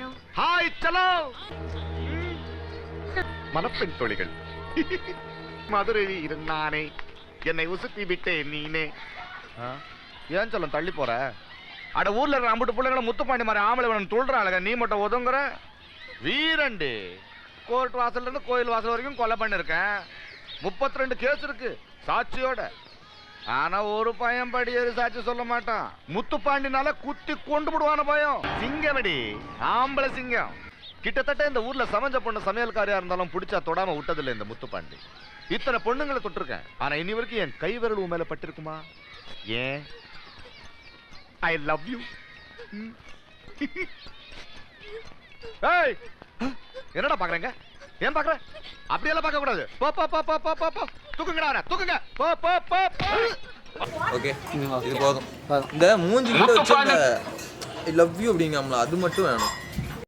Hi சலோ! மணப்பெண் தோழிகள். மதுரையில் இருந்தானே. என்னை உசுப்பி விட்டேன் நீனே? ஏன் சொல்ல தள்ளி போற? அட ஊர்ல இருக்கிற அம்புட்டு பிள்ளைங்கள முத்துப்பாண்டி மாதிரி ஆம்பளை வேணும் துள்றாளுங்க நீ மட்டும் ஒதுங்குற? வீரண்டு. கோர்ட் வாசல்ல இருந்து கோயில் வாசல் வரைக்கும் கொலை பண்ணிருக்கேன். முப்பத்தி ரெண்டு கேஸ் இருக்கு. சாட்சியோட. ஆனா ஒரு பையன் படியேறி சாட்சி சொல்ல மாட்டான். முத்துப்பாண்டினால குத்தி கொண்டு விடுவான பயம். சிங்கமடி ஆம்பளை சிங்கம். கிட்டத்தட்ட இந்த ஊர்ல சமைஞ்ச பொண்ணு சமையல்காரியா இருந்தாலும் பிடிச்சா தொடாம விட்டதில்லை இந்த முத்துப்பாண்டி இத்தனை பொண்ணுங்களை தொட்டிருக்கேன். ஆனா இனி வரைக்கும் என் கை விரல் உன் மேல பட்டிருக்குமா? ஏன்? ஐ லவ் யூ ஏய் என்னடா பாக்குறேங்க? ஏன் பாக்குற? அப்படியெல்லாம் பார்க்க கூடாது. போ போ போ போ போ தூக்குங்கடா அவனை, தூக்குங்க. போ போ போ போ. ஓகே இது போதும். இந்த மூஞ்சி கிட்ட வச்சு இந்த லவ் யூ அப்படிங்காமல அது மட்டும் வேணும்.